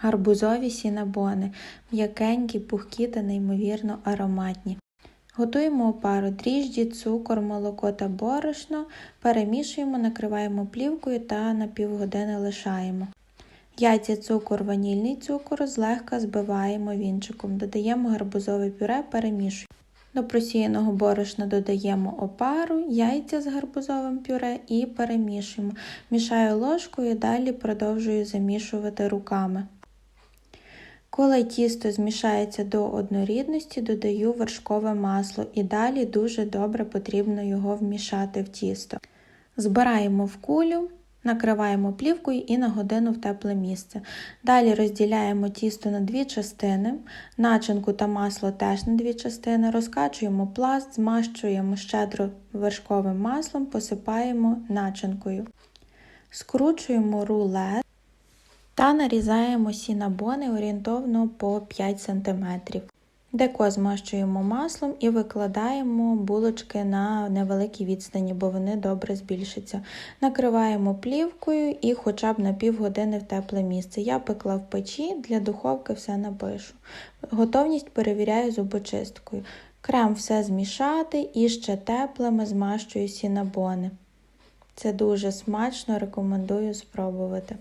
Гарбузові сінабони, м'якенькі, пухкі та неймовірно ароматні. Готуємо опару дріжджі, цукор, молоко та борошно, перемішуємо, накриваємо плівкою та на півгодини лишаємо. Яйця, цукор, ванільний цукор злегка збиваємо вінчиком, додаємо гарбузове пюре, перемішуємо. До просіяного борошна додаємо опару, яйця з гарбузовим пюре і перемішуємо. Мішаю ложкою, далі продовжую замішувати руками. Коли тісто змішається до однорідності, додаю вершкове масло і далі дуже добре потрібно його вмішати в тісто. Збираємо в кулю, накриваємо плівкою і на годину в тепле місце. Далі розділяємо тісто на дві частини, начинку та масло теж на дві частини, розкачуємо пласт, змащуємо щедро вершковим маслом, посипаємо начинкою. Скручуємо рулет та нарізаємо сінабони орієнтовно по 5 см. Деко змащуємо маслом і викладаємо булочки на невеликій відстані, бо вони добре збільшаться. Накриваємо плівкою і хоча б на півгодини в тепле місце. Я пекла в печі, для духовки все напишу. Готовність перевіряю зубочисткою. Крем все змішати і ще теплими змащую сінабони. Це дуже смачно, рекомендую спробувати.